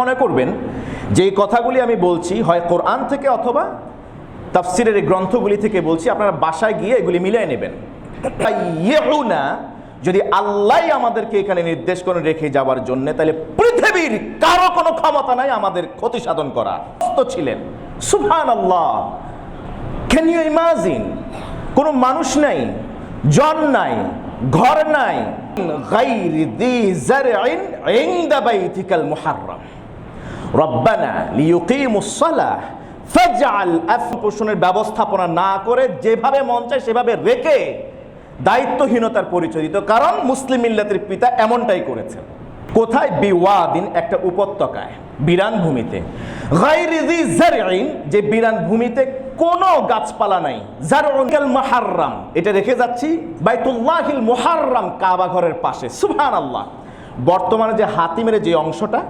মনে করবেন যে কথাগুলি আমি বলছি, হয় কোরআন থেকে অথবা তাফসিরের গ্রন্থগুলি থেকে বলছি, আপনারা বাসায় গিয়ে এগুলি মিলিয়ে নেবেন। ইয়েউনা যদি আল্লাহ আমাদেরকে এখানে নির্দেশ করে রেখে যাওয়ার জন্য, তাহলে পৃথিবীর কারও কোনো ক্ষমতা নাই আমাদের ক্ষতি সাধন করা ছিলেন। সুফান আল্লাহ ক্যান ইউ ইমাজিন কোনো মানুষ নাই, জন নাই, ঘর নাই। গাইরি দি জারইন ইনদা বাইতিকাল মুহাররাম। রব্বানা লিয়ুকিমুস সালাহ, ফাজআল পোষণের ব্যবস্থাপনা না করে যেভাবে মন চায় সেভাবে রেখে দায়িত্বহীনতার পরিচয় দিত। কারণ মুসলিম মিল্লাতের পিতা এমনটাই করেছেন। কোথায়? বিওয়াদিন একটা উপত্যকায়, বিরান ভূমিতে। যে বিরান ভূমিতে কোনো গাছপালা নাই। মুহাররাম। এটা রেখে যাচ্ছি, বাইতুল্লাহিল মুহাররাম, কাবা ঘরের পাশে। সুবহানাল্লাহ। বর্তমানে যে হাতিমের যে অংশটা